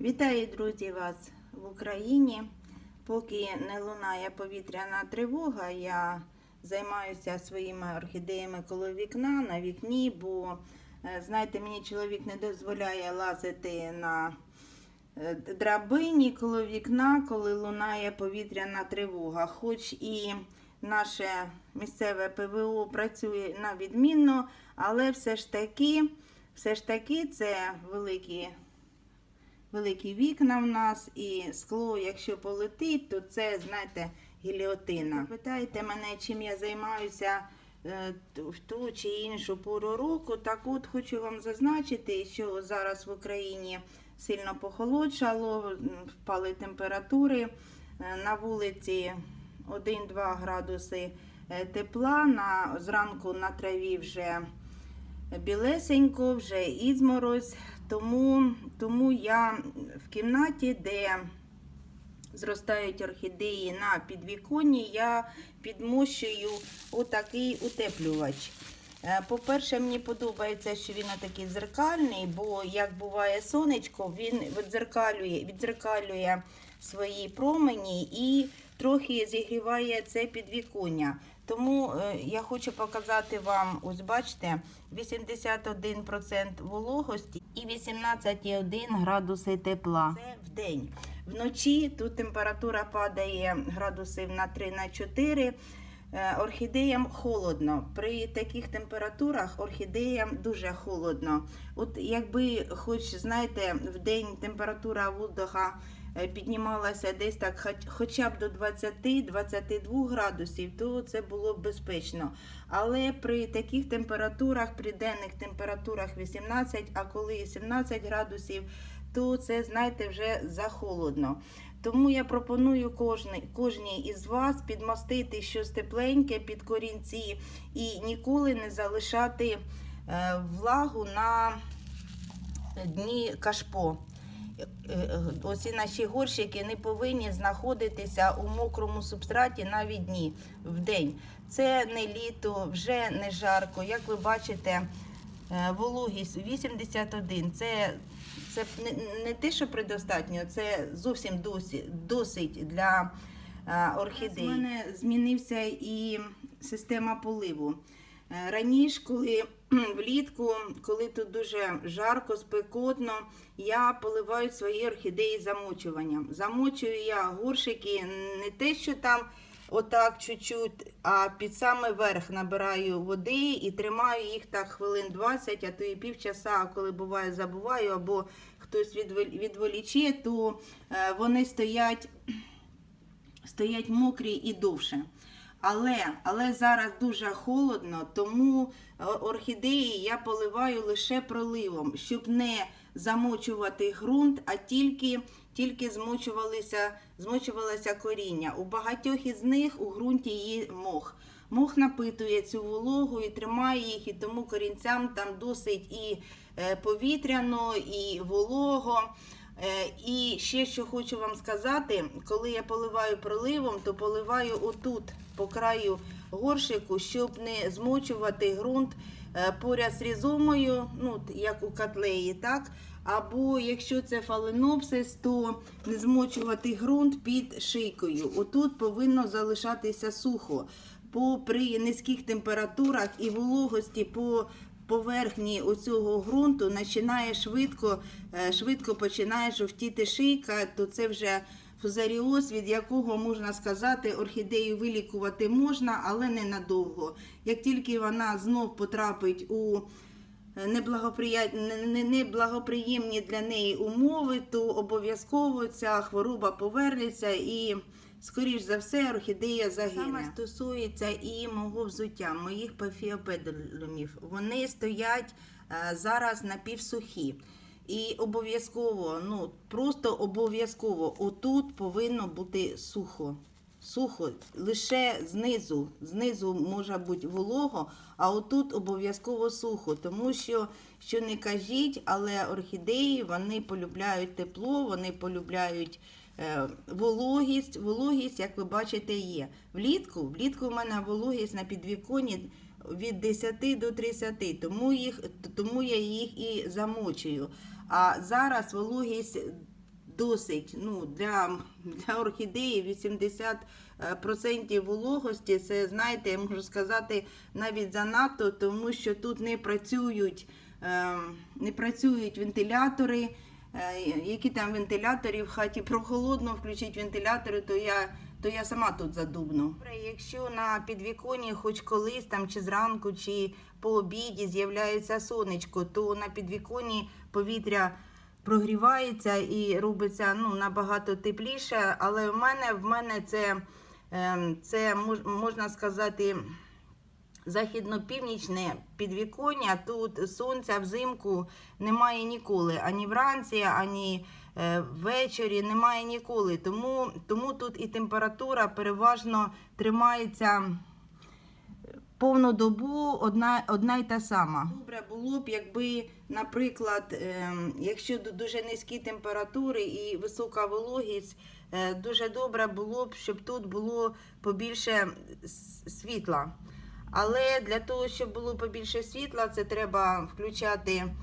Вітаю, друзі, вас в Україні. Поки не лунає повітряна тривога, я займаюся своїми орхідеями коло вікна на вікні, бо е, знаєте, мені чоловік не дозволяє лазити на е, драбині коло вікна, коли лунає повітряна тривога. Хоч і наше місцеве ПВО працює на відмінно, але все ж таки, все ж таки це великі великі вікна в нас і скло, якщо полетить, то це, знаєте, гіліотина. Питаєте мене, чим я займаюся е, в ту чи іншу пору року. Так от хочу вам зазначити, що зараз в Україні сильно похолодшало, впали температури. Е, На вулиці 1-2 градуси е, тепла, на, зранку на траві вже білесенько, вже ізморозь. Тому, тому я в кімнаті, де зростають орхідеї на підвіконні, я підмощую отакий утеплювач. Е, По-перше, мені подобається, що він такий зеркальний, бо як буває сонечко, він відзеркалює, відзеркалює свої промені і трохи зігріває це підвіконня. Тому е, я хочу показати вам, ось бачите, 81% вологості і 18,1 градуси тепла. Це в день. Вночі тут температура падає градусів на 3-4. Е, Орхідеям холодно. При таких температурах орхідеям дуже холодно. От якби, хоч знаєте, в день температура воздуха піднімалася десь так, хоча б до 20-22 градусів, то це було б безпечно. Але при таких температурах, при денних температурах 18, а коли 17 градусів, то це, знаєте, вже захолодно. Тому я пропоную кожній, кожній із вас підмостити щось тепленьке під корінці і ніколи не залишати е, влагу на дні кашпо. Оці наші горщики не повинні знаходитися у мокрому субстраті навіть дні в день. Це не літо, вже не жарко. Як ви бачите, е, вологість 81. Це, це не, те, що предостатньо, це зовсім досить, досить для е, орхідей. У мене змінився і система поливу. Е, Раніше, коли влітку, коли тут дуже жарко, спекотно, я поливаю свої орхідеї замочуванням. Замочую я горшики не те, що там отак чуть-чуть, а під саме верх набираю води і тримаю їх так хвилин 20, а то і півчаса, коли буває, забуваю, або хтось відволі- відволіче, то е, вони стоять стоять мокрі і довше. Але, але зараз дуже холодно, тому е, орхідеї я поливаю лише проливом, щоб не замочувати ґрунт, а тільки, тільки змочувалися, змочувалося коріння. У багатьох із них у ґрунті є мох. Мох напитує цю вологу і тримає їх, і тому корінцям там досить і е, повітряно, і волого. Е, І ще що хочу вам сказати, коли я поливаю проливом, то поливаю отут по краю горшику, щоб не змочувати ґрунт е, поряд з різомою, ну як у котлеї, так? Або якщо це фаленопсис, то не змочувати ґрунт під шийкою. Отут повинно залишатися сухо. По при низьких температурах і вологості по поверхні оцього ґрунту починає швидко, е, швидко починає жовтіти шийка, то це вже фузаріоз, від якого можна сказати, орхідею вилікувати можна, але не надовго. Як тільки вона знов потрапить у е, неблагоприємні для неї умови, то обов'язково ця хвороба повернеться і, скоріш за все, орхідея загине. Саме стосується і мого взуття, моїх пафіопедалумів. Вони стоять е, зараз напівсухі. І обов'язково, ну просто обов'язково, отут повинно бути сухо. Сухо, лише знизу. Знизу може бути волого, а отут обов'язково сухо. Тому що, що не кажіть, але орхідеї вони полюбляють тепло, вони полюбляють вологість. Вологість, як ви бачите, є. Влітку, влітку в мене вологість на підвіконні від 10 до 30, тому, їх, тому я їх і замочую. А зараз вологість досить. Ну, для, для орхідеї 80% вологості, це, знаєте, я можу сказати, навіть занадто, тому що тут не працюють, е, не працюють вентилятори. Е, Які там вентилятори в хаті прохолодно, включить вентилятори, то я, то я сама тут задубну. Якщо на підвіконні хоч колись там чи зранку, чи по обіді з'являється сонечко, то на підвіконні повітря прогрівається і робиться ну, набагато тепліше. Але в мене, в мене це, ем, це мож- можна сказати. Західно-північне підвіконня, тут сонця взимку немає ніколи. Ані вранці, ані е, ввечері немає ніколи. Тому, тому тут і температура переважно тримається повну добу одна, одна й та сама. Добре було б, якби, наприклад, ем, якщо дуже низькі температури і висока вологість, е, дуже добре було б, щоб тут було побільше світла. Але для того, щоб було побільше світла, це треба включати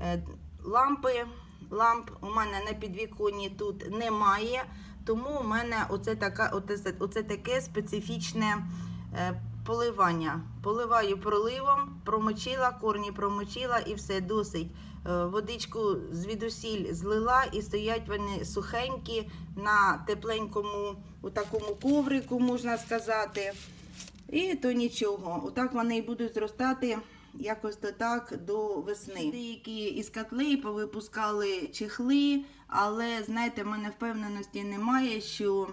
е, лампи. Ламп у мене на підвіконні тут немає, тому у мене оце, така, оце, оце таке специфічне е, поливання. Поливаю проливом, промочила, корні промочила і все досить. Е, Водичку звідусіль злила і стоять вони сухенькі на тепленькому у такому коврику, можна сказати. І то нічого. Отак вони і будуть зростати якось то так до весни. Деякі із котлей повипускали чехли, але знаєте, в мене впевненості немає, що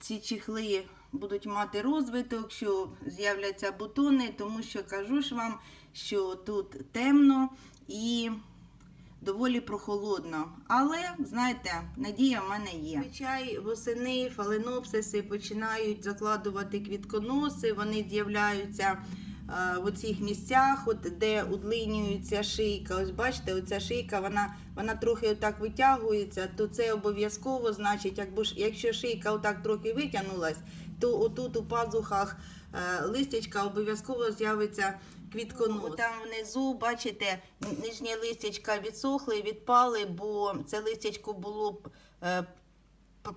ці чехли будуть мати розвиток, що з'являться бутони, тому що кажу ж вам, що тут темно і доволі прохолодно. Але, знаєте, надія в мене є. Зазвичай восени фаленопсиси починають закладувати квітконоси, вони з'являються е, в оцих місцях, от, де удлинюється шийка. Ось бачите, оця шийка, вона, вона трохи отак витягується, то це обов'язково значить, якби якщо шийка отак трохи витягнулась, то отут у пазухах е, листячка обов'язково з'явиться квітконос. Там внизу, бачите, нижні листячка відсохли, відпали, бо це листячко було е,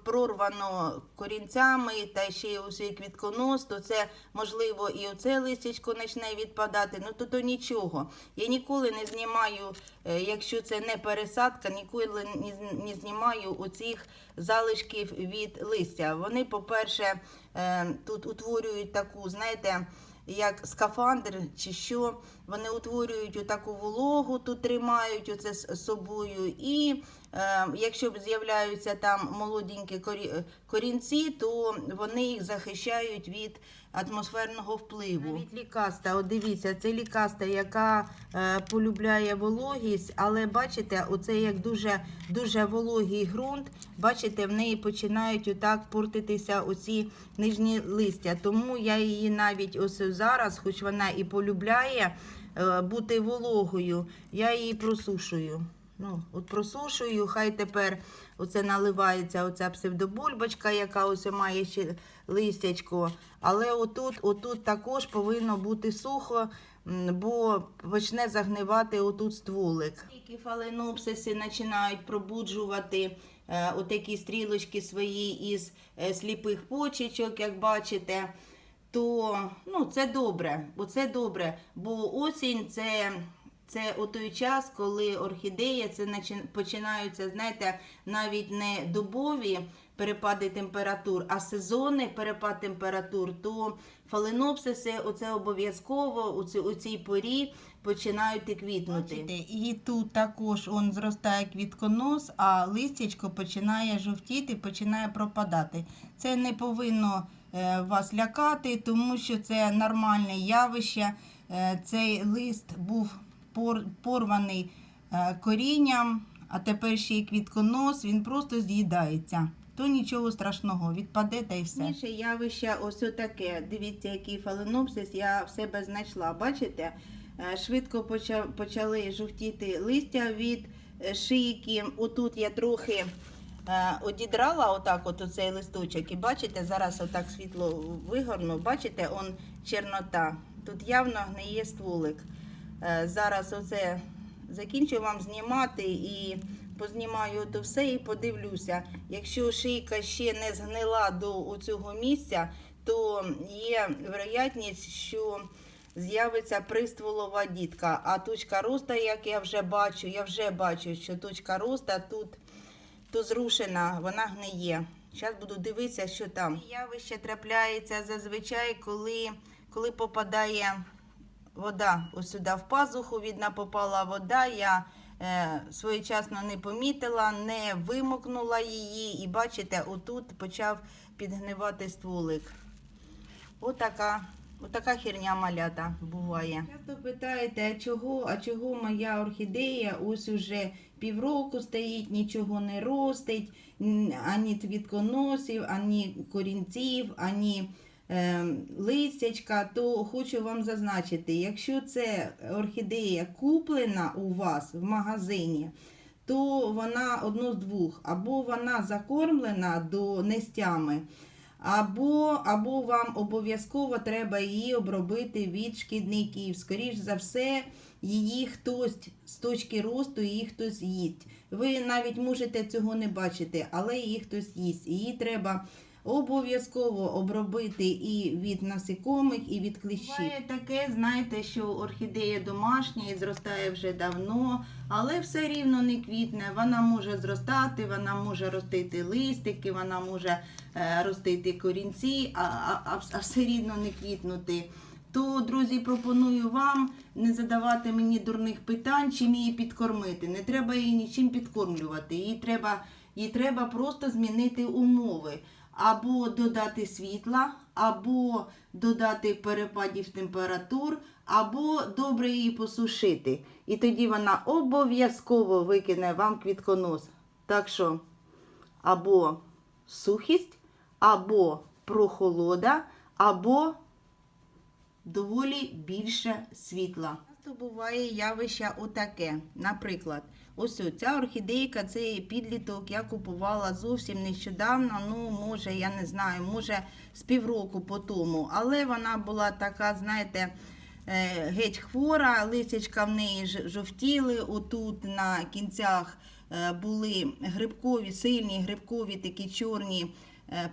прорвано корінцями, та ще й ось і квітконос, то це можливо і оце листячко почне відпадати. Ну то, то нічого. Я ніколи не знімаю, е, якщо це не пересадка, ніколи не, не знімаю оцих залишків від листя. Вони, по-перше, е, тут утворюють таку, знаєте, як скафандр чи що, вони утворюють таку вологу, тут тримають оце з собою. І якщо з'являються там молоденькі корінці, то вони їх захищають від атмосферного впливу. Навіть лікаста, от дивіться, це лікаста, яка е, полюбляє вологість, але бачите, оце як дуже, дуже вологий ґрунт, бачите, в неї починають отак портитися оці нижні листя. Тому я її навіть ось зараз, хоч вона і полюбляє е, бути вологою, я її просушую. Ну, от просушую, хай тепер оце наливається оця псевдобульбочка, яка ось має ще листячко. Але отут, отут також повинно бути сухо, бо почне загнивати отут стволик. Тільки фаленопсиси починають пробуджувати е, отакі стрілочки свої із е, сліпих почечок, як бачите то ну, це добре, бо це добре. Бо осінь це, це о той час, коли орхідея це починаються, знаєте, навіть не добові перепади температур, а сезонний перепад температур, то фаленопсиси оце обов'язково у, у цій порі починають квітнути. І тут також он зростає квітконос, а листячко починає жовтіти, починає пропадати. Це не повинно е, вас лякати, тому що це нормальне явище. Е, Цей лист був порваний е, корінням, а тепер ще й квітконос, він просто з'їдається. То нічого страшного, відпаде та й все. Інше явище ось таке. Дивіться, який фаленопсис я в себе знайшла. Бачите? Е, Швидко почали жовтіти листя від е, шийки. Отут я трохи одідрала отак от оцей листочок. І бачите, зараз отак світло вигорну. Бачите, он чорнота. Тут явно гниє стволик. Е, Зараз оце закінчу вам знімати і познімаю то все і подивлюся. Якщо шийка ще не згнила до цього місця, то є вероятність, що з'явиться пристволова дітка. А точка роста, як я вже бачу, я вже бачу, що точка роста тут, тут зрушена, вона гниє. Зараз буду дивитися, що там. Явище трапляється зазвичай, коли, коли попадає вода ось сюди в пазуху, видно, попала вода. Я е, своєчасно не помітила, не вимокнула її. І бачите, отут почав підгнивати стволик. Отака, отака херня малята буває. Часто питаєте, а чого, а чого моя орхідея ось уже півроку стоїть, нічого не ростить, ані квітконосів, ані корінців, ані листячка, то хочу вам зазначити, якщо це орхідея куплена у вас в магазині, то вона одно з двох, або вона закормлена до нестями, або, або вам обов'язково треба її обробити від шкідників. Скоріш за все, її хтось з точки росту її хтось їсть. Ви навіть можете цього не бачити, але її хтось їсть. Її треба обов'язково обробити і від насекомих, і від кліщів. Буває таке, знаєте, що орхідея домашня і зростає вже давно, але все рівно не квітне. Вона може зростати, вона може ростити листики, вона може е, ростити корінці, а, а, а, все рівно не квітнути. То, друзі, пропоную вам не задавати мені дурних питань, чим її підкормити. Не треба її нічим підкормлювати. Їй треба, їй треба просто змінити умови. Або додати світла, або додати перепадів температур, або добре її посушити. І тоді вона обов'язково викине вам квітконос. Так що або сухість, або прохолода, або доволі більше світла. Часто буває явище отаке. Наприклад, ось ця орхідейка, це підліток, я купувала зовсім нещодавно. Ну, може, я не знаю, може з півроку по тому. Але вона була така, знаєте, е, геть хвора, листячка в неї жовтіли. Отут на кінцях е, були грибкові, сильні грибкові такі чорні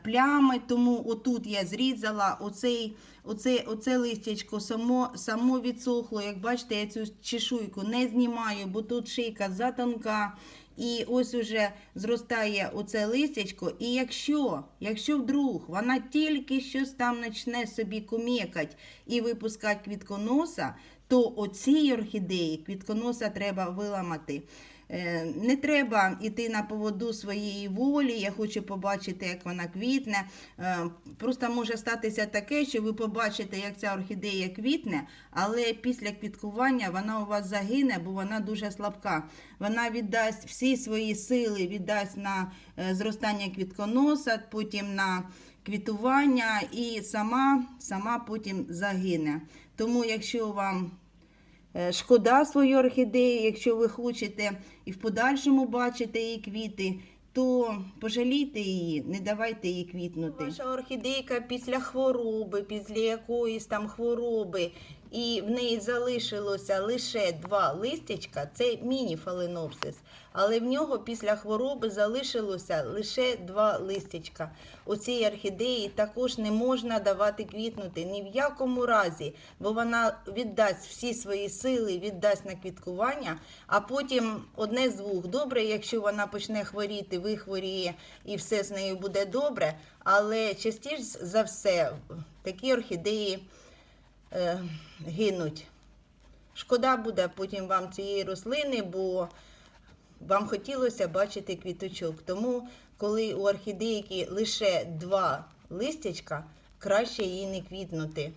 плями. Тому отут я зрізала оцей, оце, оце листячко само, само відсохло. Як бачите, я цю чешуйку не знімаю, бо тут шийка затонка. І ось уже зростає оце листячко. І якщо, якщо вдруг вона тільки щось там почне собі кумекать і випускати квітконоса, то оцій орхідеї квітконоса треба виламати. Е, Не треба йти на поводу своєї волі. Я хочу побачити, як вона квітне. Е, Просто може статися таке, що ви побачите, як ця орхідея квітне, але після квіткування вона у вас загине, бо вона дуже слабка. Вона віддасть всі свої сили, віддасть на е, зростання квітконоса, потім на квітування і сама, сама потім загине. Тому, якщо вам Е, Шкода свої орхідеї, якщо ви хочете і в подальшому бачите її квіти, то пожалійте її, не давайте їй квітнути. Ваша орхідейка після хвороби, після якоїсь там хвороби, і в неї залишилося лише два листячка, це міні-фаленопсис. Але в нього після хвороби залишилося лише два листячка. У цій орхідеї також не можна давати квітнути ні в якому разі, бо вона віддасть всі свої сили, віддасть на квіткування, а потім одне з двох. Добре, якщо вона почне хворіти, вихворіє і все з нею буде добре. Але частіше за все такі орхідеї е, гинуть. Шкода буде потім вам цієї рослини, бо вам хотілося бачити квіточок. Тому, коли у орхідейки лише два листячка, краще їй не квітнути.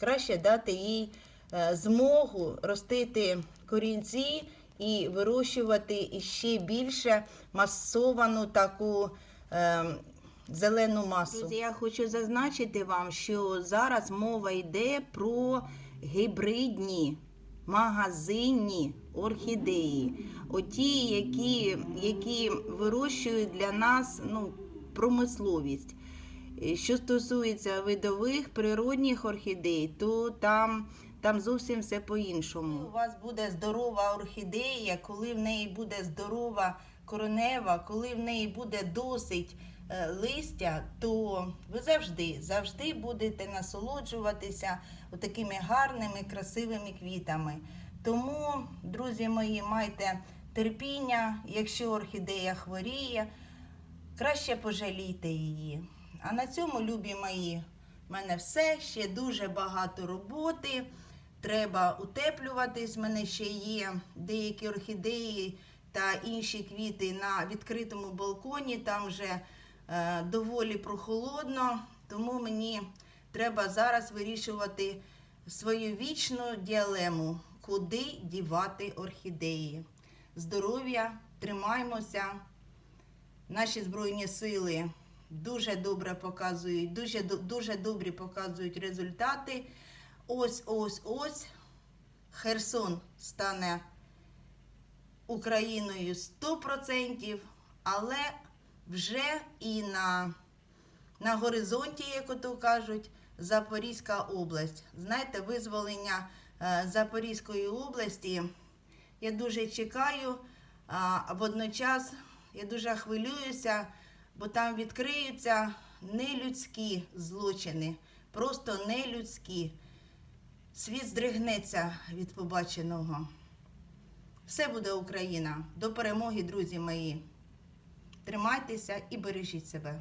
Краще дати їй е, змогу ростити корінці і вирощувати іще більше масовану таку е, зелену масу. Друзі, я хочу зазначити вам, що зараз мова йде про гібридні магазинні орхідеї. Оті, які, які вирощують для нас ну, промисловість. Що стосується видових природних орхідей, то там, там зовсім все по-іншому. У вас буде здорова орхідея, коли в неї буде здорова коронева, коли в неї буде досить листя, то ви завжди, завжди будете насолоджуватися такими гарними, красивими квітами. Тому, друзі мої, майте терпіння, якщо орхідея хворіє, краще пожалійте її. А на цьому, любі мої, в мене все. Ще дуже багато роботи. Треба утеплюватись. В мене ще є деякі орхідеї та інші квіти на відкритому балконі. Там вже е, доволі прохолодно, тому мені треба зараз вирішувати свою вічну діалему, куди дівати орхідеї. Здоров'я, тримаймося. Наші збройні сили дуже добре показують, дуже, дуже добрі показують результати. Ось, ось, ось. Херсон стане Україною 100%, але вже і на, на горизонті, як ото кажуть, Запорізька область. Знаєте, визволення е, Запорізької області я дуже чекаю, а водночас я дуже хвилююся, бо там відкриються нелюдські злочини, просто нелюдські. Світ здригнеться від побаченого. Все буде Україна. До перемоги, друзі мої. Тримайтеся і бережіть себе.